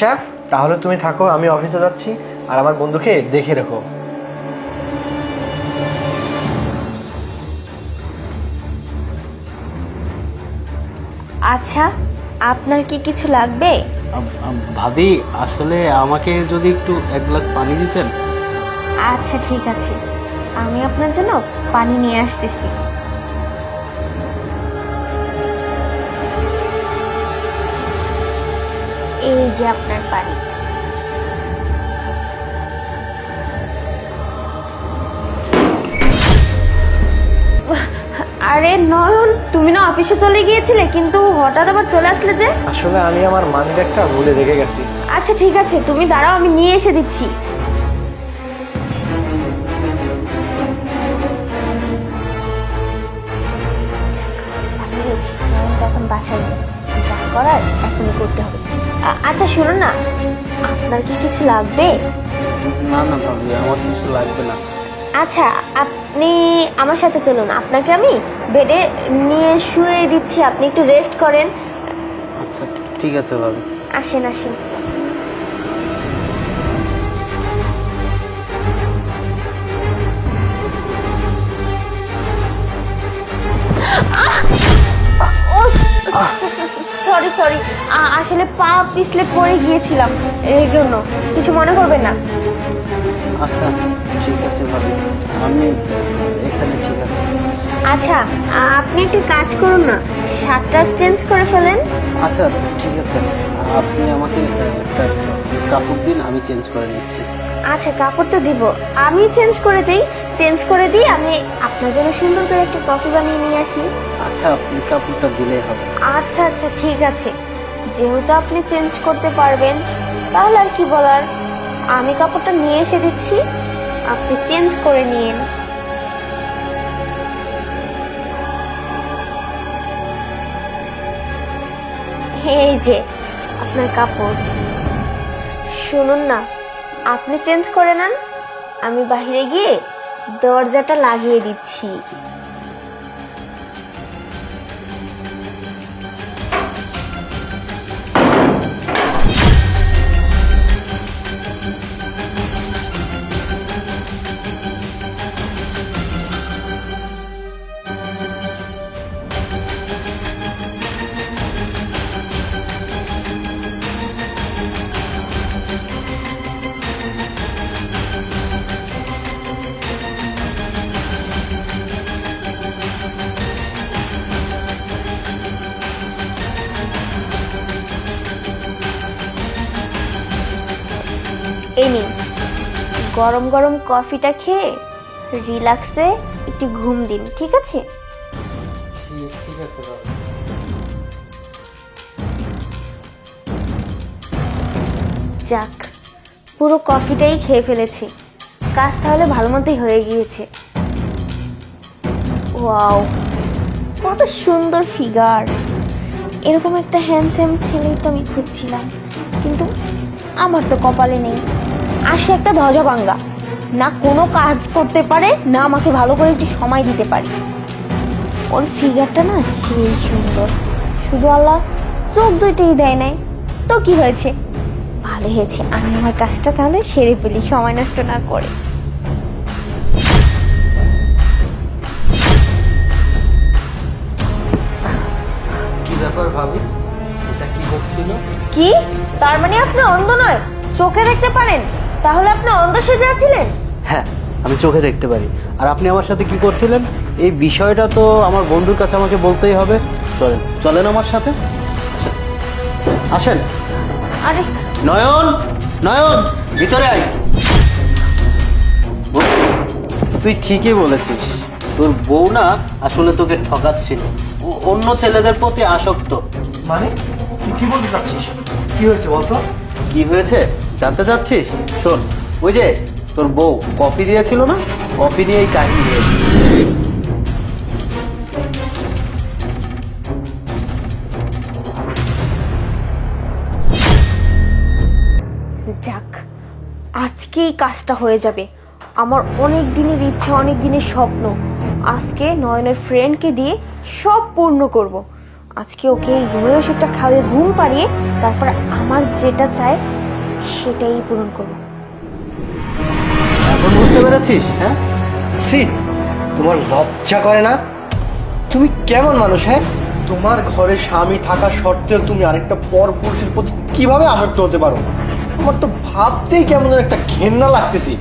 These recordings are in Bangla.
তিশা তাহলে তুমি থাকো আমি অফিসে যাচ্ছি আর আমার বন্ধুকে দেখে রেখো। আচ্ছা আপনার কি কিছু লাগবে? ভাবি আসলে আমাকে যদি একটু এক গ্লাস পানি দিতেন। আচ্ছা ঠিক আছে। আমি আপনার জন্য পানি নিয়ে আসতেছি। এই যে আপনার পানি আরে নয়ন তুমি না অফিসে চলে গিয়েছিলে কিন্তু হঠাৎ আবার চলে আসলে যে? আসলে আমি আমার মানি ব্যাগটা ভুলে রেখে গেছি। আচ্ছা ঠিক আছে তুমি দাঁড়াও আমি নিয়ে এসে দিচ্ছি। এখন বাসায়। করার এখনই করতে হবে। আচ্ছা শুনুন না। আপনার কি কিছু লাগবে? না না ভাবি আমার কিছু লাগবে না। আচ্ছা আপনি আমার সাথে চলুন। আপনাকে আমি বেডে নিয়ে শুয়ে দিচ্ছি। আপনি একটু রেস্ট করেন। আচ্ছা ঠিক আছে ভাবি। আসেন আসেন। আসলে পা পিছলে পড়ে গিয়েছিলাম এই জন্য। কিছু মনে করবেন না? আচ্ছা ঠিক আছে ভাবি। আমি এখানে ঠিক আছে। আচ্ছা আপনি একটি কাজ করুন না শার্টটা চেঞ্জ করে ফেলেন। আচ্ছা ঠিক আছে। আপনি আমাকে একটা কাপড় দিন আমি চেঞ্জ করে নিচ্ছি। আচ্ছা কাপড় তো দিব। আমি চেঞ্জ করে দিই চেঞ্জ করে দিই আমি আপনার জন্য সুন্দর করে একটা কফি বানিয়ে নিয়ে আসি। আচ্ছা আপনি কাপড়টা দিলেই হবে। আচ্ছা আচ্ছা ঠিক আছে। যেহেতু আপনি চেঞ্জ করতে পারবেন, তাহলে আর কি বলার? আমি কাপড়টা নিয়ে এসে দিচ্ছি। আপনি চেঞ্জ করে নিন। এই যে, আপনার কাপড়। শুনুন না, আপনি চেঞ্জ করে নেন। আমি বাহিরে গিয়ে দরজাটা লাগিয়ে দিচ্ছি। এই নিন গরম গরম কফিটা খেয়ে রিল্যাক্সে একটু ঘুম দিন, ঠিক আছে? যাক, পুরো কফিটাই খেয়ে ফেলেছি। কাজ তাহলে ভালো মতোই হয়ে গিয়েছে। ওয়াও, কত সুন্দর ফিগার। এরকম একটা হ্যান্ডসাম ছেলেই তো আমি খুঁজছিলাম, কিন্তু আমার তো কপালে নেই। আসে একটা ধ্বজাভাঙ্গা না কোনো কাজ করতে পারে না আমাকে ভালো করে একটু সময় দিতে পারে। ওর ফিগারটা না সেই সুন্দর। শুধু আল্লাহ চোখ দুইটাই দেয় নাই। তো কি হয়েছে? ভালো হয়েছে। আমি আমার কাজটা তাহলে সেরে ফেলি সময় নষ্ট না করে। কি ব্যাপার ভাবি? এটা কি হচ্ছিল? কি? তার মানে আপনি অন্ধ নয়। চোখে দেখতে পারেন। তাহলে আপনি অন্ধ সেজে আছিলেন? হ্যাঁ আমি চোখে দেখতে পারি। আর আপনি আমার সাথে কি করছিলেন? এই বিষয়টা তো আমার বন্ধুর কাছে আমাকে বলতেই হবে। চলেন চলেন আমার সাথে। আসেন। আরে। নয়ন নয়ন ভিতরে আয়। তুই ঠিকই বলেছিস। তোর বউ না আসলে তোকে ঠকাচ্ছিল। ও অন্য ছেলেদের প্রতি আসক্ত। মানে? তুই কি বলতে চাচ্ছিস? কি হয়েছে বলতো? কি হয়েছে? জানতে চাচ্ছিস? শোন, ওই যে তোর বউ, কফি দিয়েছিল না? কফি নিয়ে এই কাহিনী হয়েছে। যাক আজকেই কাজটা হয়ে যাবে। আমার অনেক দিনের ইচ্ছা, অনেক দিনের স্বপ্ন। আজকে নয়নের ফ্রেন্ডকে দিয়ে সব পূর্ণ করব। আজকে ওকে ঘুমের ওষুধটা খাওয়ালে ঘুম পাড়িয়ে তারপর আমার যেটা চায় সেটাই পূরণ করব। এখন বুঝতে পেরেছিস হ্যাঁ? সি তোমার লজ্জা করে না? তুমি কেমন মানুষ হ্যাঁ? তোমার ঘরে স্বামী থাকা সত্ত্বেও তুমি আরেকটা পর পুরুষের প্রতি কীভাবে আসক্ত হতে পারো? আমার তো ভাবতেই কেমন একটা ঘেন্না লাগতেছি।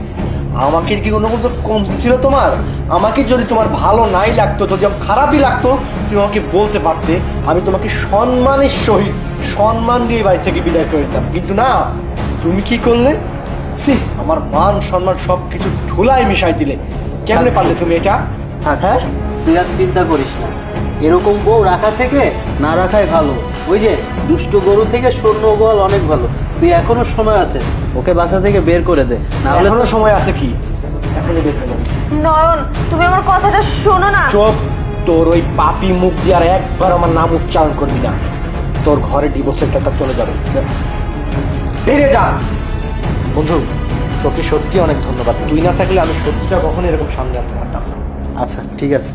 আমাকে কি কোনো কোনো কমতি ছিল তোমার? আমাকে যদি তোমার ভালো নাই লাগতো যদি আমার খারাপই লাগতো তুমি আমাকে বলতে পারতে আমি তোমাকে সম্মানের সহিত সম্মান দিয়ে বাড়ি থেকে বিদায় করে দিতাম। কিন্তু না তুমি কি করলে? সি আমার মান সম্মান সব কিছু ধুলায় মিশাই দিলে। কেমনে পারলে তুমি এটা? হ্যাঁ? তুই আর চিন্তা করিস না। এরকম বউ রাখা থেকে না রাখাই ভালো। ওই যে দুষ্ট গরু থেকে শূন্য গোয়াল অনেক ভালো। তুই এখনও সময় আছে ওকে বাসা থেকে বের করে দে না হলে এখনও সময় আছে কি? এখনই বের যাবে। নয়ন তুমি আমার কথাটা শোনো না। চোপ তোর ওই পাপি মুখ দিয়ে আর একবার আমার নাম উচ্চারণ করবি না। তোর ঘরে ডিভোর্সের টাকা চলে যাবে। বেড়ে যা। বন্ধু তোকে সত্যি অনেক ধন্যবাদ। তুই না থাকলে আমি সত্যিটা কখনো এরকম সামনে আনতে পারতাম আচ্ছা ঠিক আছে।